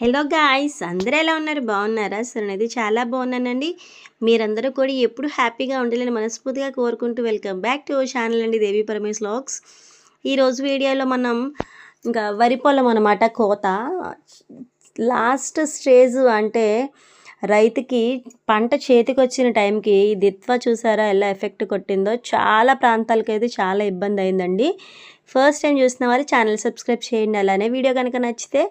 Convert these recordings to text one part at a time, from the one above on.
Hello guys అందరూ ఎలా ఉన్నారు? బాగున్నారా? సరే అనేది చాలా బాగున్నానండి. మీరందరూ కూడా ఎప్పుడు హ్యాపీగా ఉండాలని మనస్ఫూర్తిగా కోరుకుంటూ వెల్కమ్ బ్యాక్ టు ఛానల్ అండి దేవి పరమేశ్ లాగ్స్ ఈరోజు వీడియోలో మనం ఇంకా వరి పొలం అనమాట కోత. లాస్ట్ స్టేజ్ అంటే రైతుకి పంట చేతికి వచ్చిన టైంకి దిత్వ చూసారా ఎలా ఎఫెక్ట్ కొట్టిందో? చాలా ప్రాంతాలకైతే అయితే చాలా ఇబ్బంది అయిందండి. ఫస్ట్ టైం చూసిన వారు ఛానల్ సబ్స్క్రైబ్ చేయండి. అలానే వీడియో కనుక నచ్చితే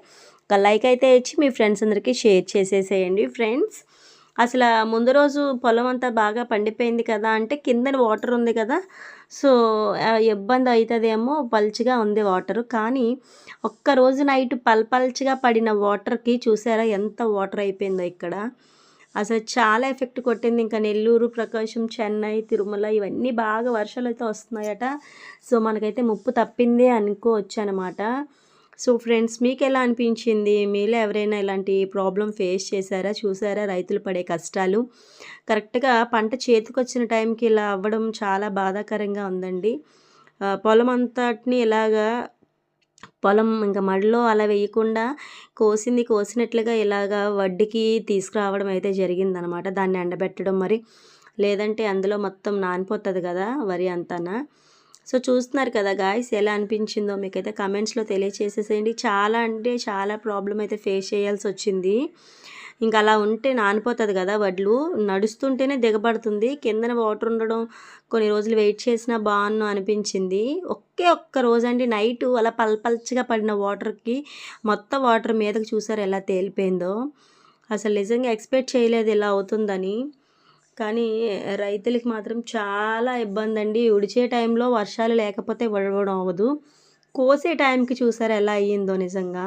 ఒక లైక్ అయితే ఇచ్చి మీ ఫ్రెండ్స్ అందరికీ షేర్ చేసేసేయండి ఫ్రెండ్స్. అసలు ముందు రోజు పొలం అంతా బాగా పండిపోయింది కదా అంటే కింద వాటర్ ఉంది కదా. సో ఇబ్బంది అవుతుందేమో పల్చగా ఉంది వాటర్. కానీ ఒక్క రోజు నైట్ పల్పల్చగా పడిన వాటర్కి చూసారా ఎంత వాటర్ అయిపోయిందో ఇక్కడ. అసలు చాలా ఎఫెక్ట్ కొట్టింది. ఇంకా నెల్లూరు ప్రకాశం చెన్నై తిరుమల ఇవన్నీ బాగా వర్షాలు అయితే వస్తున్నాయట. సో మనకైతే ముప్పు తప్పింది అనుకోవచ్చు అనమాట సో ఫ్రెండ్స్ మీకు ఎలా అనిపించింది? మీలో ఎవరైనా ఇలాంటి ప్రాబ్లం ఫేస్ చేశారా? చూసారా రైతులు పడే కష్టాలు? కరెక్ట్గా పంట చేతికొచ్చిన టైంకి ఇలా అవ్వడం చాలా బాధాకరంగా ఉందండి. పొలం అంతటిని ఇలాగా పొలం ఇంకా మడిలో అలా వేయకుండా కోసింది కోసినట్లుగా ఇలాగా వడ్డీకి తీసుకురావడం అయితే జరిగిందనమాట. దాన్ని ఎండబెట్టడం మరి లేదంటే అందులో మొత్తం నానిపోతుంది కదా వరి అంతానా. సో చూస్తున్నారు కదా గాయస్ ఎలా అనిపించిందో మీకైతే కమెంట్స్లో తెలియచేసేసేయండి. చాలా అంటే చాలా ప్రాబ్లం అయితే ఫేస్ చేయాల్సి వచ్చింది. ఇంకా అలా ఉంటే నానిపోతుంది కదా వడ్లు. నడుస్తుంటేనే దిగబడుతుంది. కిందన వాటర్ ఉండడం కొన్ని రోజులు వెయిట్ చేసినా బాగున్ను అనిపించింది. ఒకే ఒక్క రోజు అండి నైట్ అలా పల్పల్చగా పడిన వాటర్కి మొత్తం వాటర్ మీదకి చూసారు ఎలా తేలిపోయిందో. అసలు నిజంగా ఎక్స్పెక్ట్ చేయలేదు ఇలా అవుతుందని. కానీ రైతులకి మాత్రం చాలా ఇబ్బంది అండి ఉడిచే టైంలో వర్షాలు లేకపోతే వడవడం అవ్వదు. కోసే టైంకి చూసారు ఎలా అయ్యిందో నిజంగా.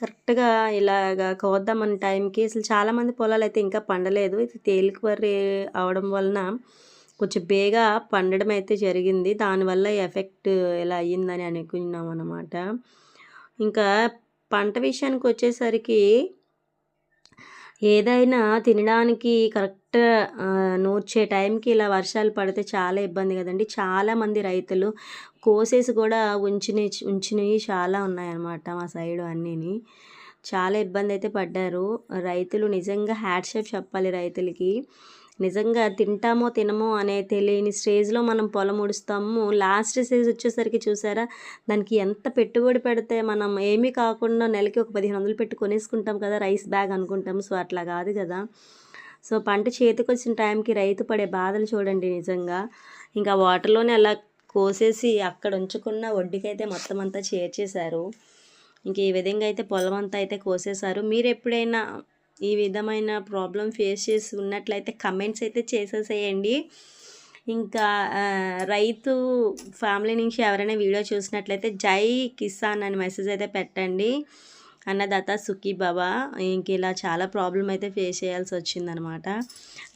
కరెక్ట్గా ఇలాగా కోద్దామన్న టైంకి అసలు చాలామంది పొలాలు అయితే ఇంకా పండలేదు. ఇది తేలిక వరి అవడం వలన కొంచెం బేగా పండడం అయితే జరిగింది. దానివల్ల ఎఫెక్ట్ ఇలా అయ్యిందని అనుకున్నాం అనమాట ఇంకా పంట విషయానికి వచ్చేసరికి ఏదైనా తినడానికి కరెక్ట్ నూర్చే టైంకి ఇలా వర్షాలు పడితే చాలా ఇబ్బంది కదండి. చాలామంది రైతులు కోసేసి కూడా ఉంచిన ఉంచినవి చాలా ఉన్నాయన్నమాట మా సైడ్ అన్నీని. చాలా ఇబ్బంది అయితే పడ్డారు. రైతులు నిజంగా హ్యాడ్ షేప్ చెప్పాలి రైతులకి. నిజంగా తింటామో తినమో అనే తెలియని స్టేజ్లో మనం పొలం ఉడుస్తాము లాస్ట్ స్టేజ్ వచ్చేసరికి చూసారా? దానికి ఎంత పెట్టుబడి పెడితే మనం ఏమీ కాకుండా నెలకి ఒక పదిహేను వందలు పెట్టి కొనేసుకుంటాం కదా రైస్ బ్యాగ్ అనుకుంటాం సో అట్లా కాదు కదా. సో పంట చేతికి వచ్చిన టైంకి రైతు పడే బాధలు చూడండి నిజంగా. ఇంకా వాటర్లోనే అలా కోసేసి అక్కడ ఉంచుకున్న వడ్డీకైతే మొత్తం అంతా చేర్చేశారు. ఇంక ఈ విధంగా అయితే పొలం అంతా అయితే కోసేశారు. మీరు ఎప్పుడైనా ఈ విధమైన ప్రాబ్లం ఫేస్ చేసి ఉన్నట్లయితే కమెంట్స్ అయితే చేసేసేయండి. ఇంకా రైతు ఫ్యామిలీ నుంచి ఎవరైనా వీడియో చూసినట్లయితే జై కిసాన్ అని మెసేజ్ అయితే పెట్టండి. అన్నదాత సుఖీ బాబా ఇంక ఇలా చాలా ప్రాబ్లం అయితే ఫేస్ చేయాల్సి వచ్చిందనమాట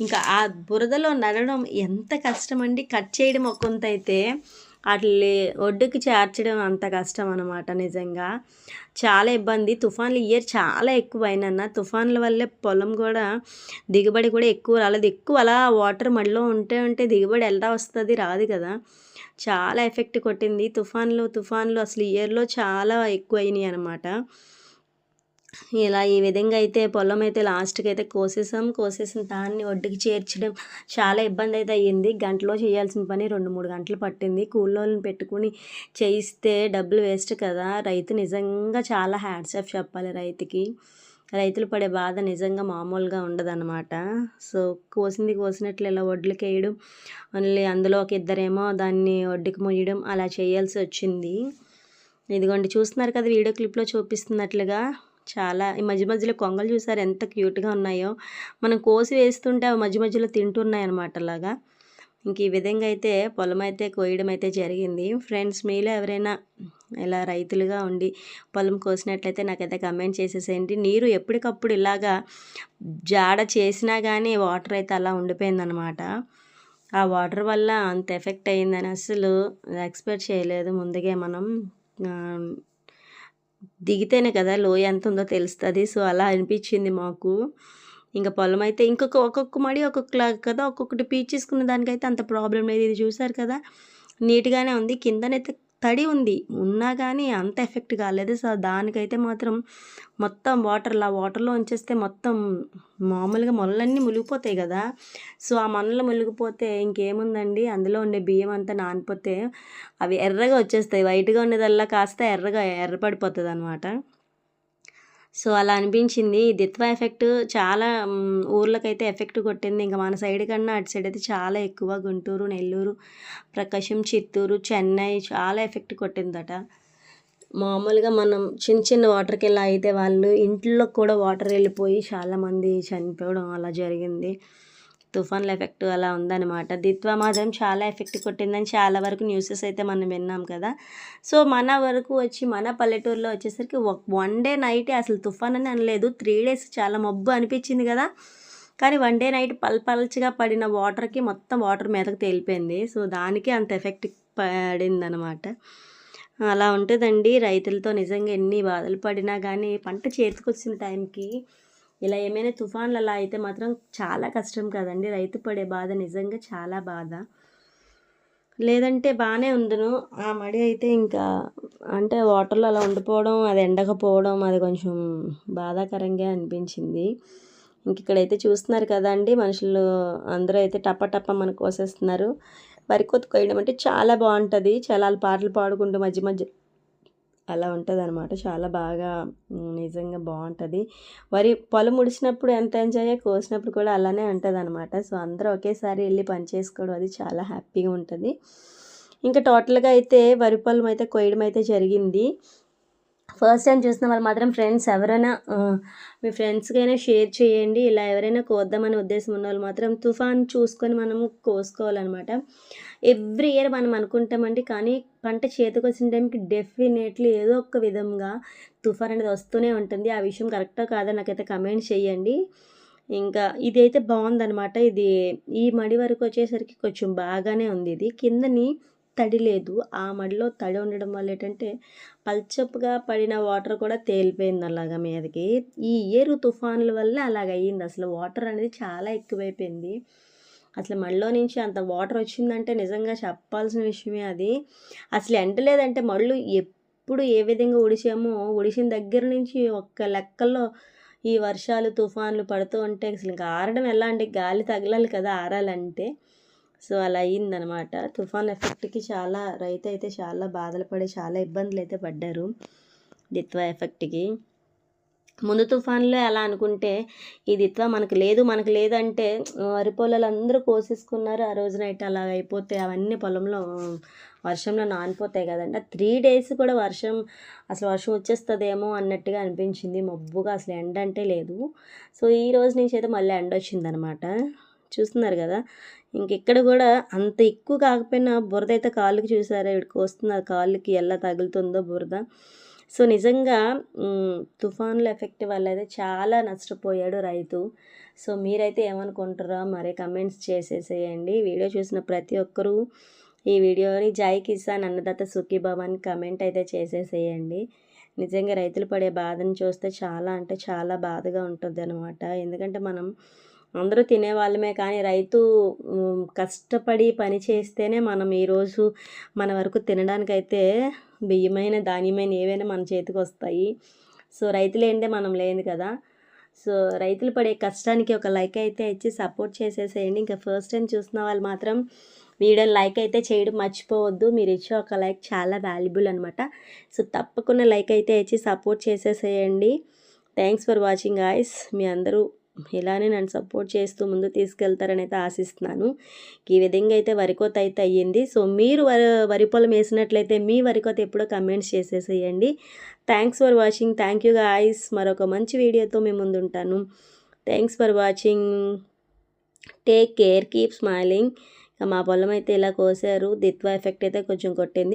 ఇంకా ఆ బురదలో నడవడం ఎంత కష్టం అండి కట్ చేయడం ఒక కొంత అయితే వాటిని ఒడ్డుకి చేర్చడం అంత కష్టం అనమాట నిజంగా. చాలా ఇబ్బంది. తుఫాన్లు ఇయర్ చాలా ఎక్కువ అయినన్న తుఫాన్ల వల్లే పొలం కూడా దిగుబడి కూడా ఎక్కువ రాలేదు. ఎక్కువ అలా వాటర్ మడిలో ఉంటే ఉంటే దిగుబడి ఎలా వస్తుంది? రాదు కదా. చాలా ఎఫెక్ట్ కొట్టింది. తుఫాన్లు తుఫాన్లు అసలు ఇయర్లో చాలా ఎక్కువ అయినాయి అనమాట ఇలా ఈ విధంగా అయితే పొలం అయితే లాస్ట్కి అయితే కోసేసాం. కోసేసిన దాన్ని ఒడ్డుకి చేర్చడం చాలా ఇబ్బంది అయితే అయ్యింది. గంటలో చేయాల్సిన పని రెండు మూడు గంటలు పట్టింది. కూలోళ్ళని పెట్టుకుని చేయిస్తే డబ్బులు వేస్ట్ కదా. రైతు నిజంగా చాలా హ్యాండ్స్ ఆఫ్ చెప్పాలి రైతుకి. రైతులు పడే బాధ నిజంగా మామూలుగా ఉండదన్నమాట. సో కోసింది కోసినట్లు ఇలా వడ్లకి వేయడం మళ్ళీ అందులో ఒక ఇద్దరేమో దాన్ని వడ్డుకి మొయ్యడం అలా చేయాల్సి వచ్చింది. ఇదిగోండి చూస్తున్నారు కదా వీడియో క్లిప్లో చూపిస్తున్నట్లుగా. చాలా ఈ మధ్య మధ్యలో కొంగలు చూసారు ఎంత క్యూట్గా ఉన్నాయో. మనం కోసి వేస్తుంటే అవి మధ్య మధ్యలో తింటున్నాయి అనమాట అలాగా. ఇంక ఈ విధంగా అయితే పొలం అయితే కోయడం అయితే జరిగింది. ఫ్రెండ్స్ మీలో ఎవరైనా ఇలా రైతులుగా ఉండి పొలం కోసినట్లయితే నాకైతే కమెంట్ చేసేసేయండి. నీరు ఎప్పటికప్పుడు ఇలాగా జాడ చేసినా కానీ వాటర్ అయితే అలా ఉండిపోయిందనమాట ఆ వాటర్ వల్ల అంత ఎఫెక్ట్ అయ్యిందని అసలు ఎక్స్పెక్ట్ చేయలేదు. ముందుగే మనం దిగితేనే కదా లోయ ఎంత ఉందో తెలుస్తుంది. సో అలా అనిపించింది మాకు. ఇంకా పొలం అయితే ఇంకొక ఒక్కొక్క మడి ఒక్కొక్కలాగా కదా ఒక్కొక్కటి పీచేసుకున్న దానికైతే అంత ప్రాబ్లం లేదు. ఇది చూసారు కదా? నీట్గానే ఉంది. కిందనైతే తడి ఉంది. ఉన్నా కానీ అంత ఎఫెక్ట్ కాలేదు సో దానికైతే మాత్రం మొత్తం వాటర్లో వాటర్లో ఉంచేస్తే మొత్తం మామూలుగా మొలలన్నీ మునిగిపోతాయి కదా. సో ఆ మనలు మునిగిపోతే ఇంకేముందండి? అందులో ఉండే బియ్యం అంతా నానిపోతే అవి ఎర్రగా వచ్చేస్తాయి. వైట్గా ఉండేదల్లా కాస్త ఎర్రగా ఎర్రపడిపోతుంది అనమాట సో అలా అనిపించింది. ఈ దిత్వా ఎఫెక్ట్ చాలా ఊర్లకైతే ఎఫెక్ట్ కొట్టింది. ఇంకా మన సైడ్ కన్నా అటు సైడ్ అయితే చాలా ఎక్కువ. గుంటూరు నెల్లూరు ప్రకాశం చిత్తూరు చెన్నై చాలా ఎఫెక్ట్ కొట్టిందట. మామూలుగా మనం చిన్న చిన్న వాటర్కి వెళ్ళి అయితే వాళ్ళు ఇంట్లో కూడా వాటర్ వెళ్ళిపోయి చాలామంది చనిపోవడం అలా జరిగింది. తుఫాన్ల ఎఫెక్ట్ అలా ఉందన్నమాట. దిత్వా మాత్రం చాలా ఎఫెక్ట్ కొట్టిందని చాలా వరకు న్యూసెస్ అయితే మనం విన్నాం కదా. సో మన వరకు వచ్చి మన పల్లెటూరులో వచ్చేసరికి వన్ డే నైట్ అసలు తుఫాన్ అని అనలేదు. త్రీ డేస్ చాలా మబ్బు అనిపించింది కదా. కానీ వన్ డే నైట్ పల్పల్చగా పడిన వాటర్కి మొత్తం వాటర్ మీదకి తేలిపోయింది. సో దానికి అంత ఎఫెక్ట్ పడిందనమాట అలా ఉంటుందండి. రైతులతో నిజంగా ఎన్ని బాధలు పడినా కానీ పంట చేతికొచ్చిన టైంకి ఇలా ఏమైనా తుఫాన్లలా అయితే మాత్రం చాలా కష్టం కదండి. రైతు పడే బాధ నిజంగా చాలా బాధ. లేదంటే బాగానే ఉండును. ఆ మడి అయితే ఇంకా అంటే వాటర్లో అలా ఉండిపోవడం అది ఎండకపోవడం అది కొంచెం బాధాకరంగా అనిపించింది. ఇంక ఇక్కడైతే చూస్తున్నారు కదండి మనుషులు. అందరూ అయితే టప్ప టప్ప మనకు కోసేస్తున్నారు. వరి కొత్త కొయ్యడం అంటే చాలా బాగుంటుంది చాలా పాటలు పాడుకుంటూ మధ్య మధ్య అలా ఉంటుంది అనమాట చాలా బాగా నిజంగా బాగుంటుంది వరి పొలం ముడిచినప్పుడు ఎంత ఎంజాయ్ కోసినప్పుడు కూడా అలానే ఉంటుంది అనమాట సో అందరూ ఒకేసారి వెళ్ళి పని చేసుకోవడం అది చాలా హ్యాపీగా ఉంటుంది. ఇంకా టోటల్గా అయితే వరి పొలం అయితే కొయ్యడం అయితే జరిగింది. ఫస్ట్ టైం చూసిన వాళ్ళు మాత్రం ఫ్రెండ్స్ ఎవరైనా మీ ఫ్రెండ్స్కైనా షేర్ చేయండి. ఇలా ఎవరైనా కోద్దామనే ఉద్దేశం ఉన్న వాళ్ళు మాత్రం తుఫాన్ చూసుకొని మనం కోసుకోవాలన్నమాట. ఎవ్రీ ఇయర్ మనం అనుకుంటామండి కానీ పంట చేతికి వచ్చిన టైంకి డెఫినెట్లీ ఏదో ఒక విధంగా తుఫాన్ అనేది వస్తూనే ఉంటుంది. ఆ విషయం కరెక్టో కాదో నాకైతే కమెంట్ చేయండి. ఇంకా ఇది అయితే బాగుందనమాట ఇది ఈ మడి వరకు వచ్చేసరికి కొంచెం బాగానే ఉంది. ఇది కిందని తడి లేదు. ఆ మడిలో తడి ఉండడం వల్ల ఏంటంటే పల్చపుగా పడిన వాటర్ కూడా తేలిపోయింది అలాగా మీదకి. ఈ ఏరు తుఫాన్ల వల్ల అలాగ అయ్యింది అసలు వాటర్ అనేది చాలా ఎక్కువైపోయింది. అసలు మళ్ళీ నుంచి అంత వాటర్ వచ్చిందంటే నిజంగా చెప్పాల్సిన విషయమే అది. అసలు ఎండ లేదంటే మళ్ళు ఎప్పుడు ఏ విధంగా ఉడిచామో ఉడిచిన దగ్గర నుంచి ఒక్క లెక్కల్లో ఈ వర్షాలు తుఫాన్లు పడుతూ ఉంటే అసలు ఇంకా ఆరడం ఎలా అంటే గాలి తగలాలి కదా ఆరాలంటే. సో అలా అయ్యిందనమాట తుఫాన్ ఎఫెక్ట్కి చాలా రైతు అయితే చాలా బాధలు పడి చాలా ఇబ్బందులు అయితే పడ్డారు దిత్వా ఎఫెక్ట్కి. ముందు తుఫాన్లో ఎలా అనుకుంటే ఈ దిత్వా మనకు లేదు మనకు లేదంటే వరి పొలాలు అందరూ కోసేసుకున్నారు. ఆ రోజు నైట్ అలా అయిపోతే అవన్నీ పొలంలో వర్షంలో నానిపోతాయి కదండి. ఆ త్రీ డేస్ కూడా వర్షం అసలు వర్షం వచ్చేస్తుందేమో అన్నట్టుగా అనిపించింది. మబ్బుగా అసలు ఎండ అంటే లేదు. సో ఈ రోజు నుంచి అయితే మళ్ళీ ఎండ వచ్చిందనమాట. చూస్తున్నారు కదా. ఇంకెక్కడ కూడా అంత ఎక్కువ కాకపోయినా బురద అయితే కాళ్ళకి చూసారా? ఇక్కడికి వస్తుంది ఆ కాళ్ళకి ఎలా తగులుతుందో బురద. సో నిజంగా తుఫాన్ల ఎఫెక్ట్ వల్ల అయితే చాలా నష్టపోయాడు రైతు. సో మీరైతే ఏమనుకుంటారో మరి కమెంట్స్ చేసేసేయండి. వీడియో చూసిన ప్రతి ఒక్కరూ ఈ వీడియోని జై కిసాన్ అన్నదాత సుఖీబాబు అని కమెంట్ అయితే చేసేసేయండి. నిజంగా రైతులు పడే బాధను చూస్తే చాలా అంటే చాలా బాధగా ఉంటుంది అనమాట ఎందుకంటే మనం అందరూ తినేవాళ్ళమే కానీ రైతు కష్టపడి పని చేస్తేనే మనం ఈరోజు మన వరకు తినడానికైతే బియ్యమైన ధాన్యమైన ఏవైనా మన చేతికి వస్తాయి. సో రైతులేంటే మనం లేదు కదా. సో రైతులు పడే కష్టానికి ఒక లైక్ అయితే ఇచ్చి సపోర్ట్ చేసేసేయండి. ఇంకా ఫస్ట్ టైం చూసిన వాళ్ళు మాత్రం వీడియోని లైక్ అయితే చేయడం మర్చిపోవద్దు. మీరు ఇచ్చే ఒక లైక్ చాలా వాల్యుబుల్ అనమాట సో తప్పకుండా లైక్ అయితే ఇచ్చి సపోర్ట్ చేసేసేయండి. Thanks for watching guys. మీ అందరూ ఇలానే నన్ను సపోర్ట్ చేస్తూ ముందు తీసుకెళ్తారని అయితే ఆశిస్తున్నాను. ఈ విధంగా అయితే వరికోత అయితే అయ్యింది. సో మీరు వరి వరి పొలం వేసినట్లయితే మీ వరికోత ఎప్పుడో కమెంట్స్ చేసేసేయండి. Thanks for watching thank you guys మరొక మంచి వీడియోతో మేము ముందు ఉంటాను thanks for watching take care keep smiling మా పొలం అయితే ఇలా కోసారు. దిత్వా ఎఫెక్ట్ అయితే కొంచెం కొట్టింది.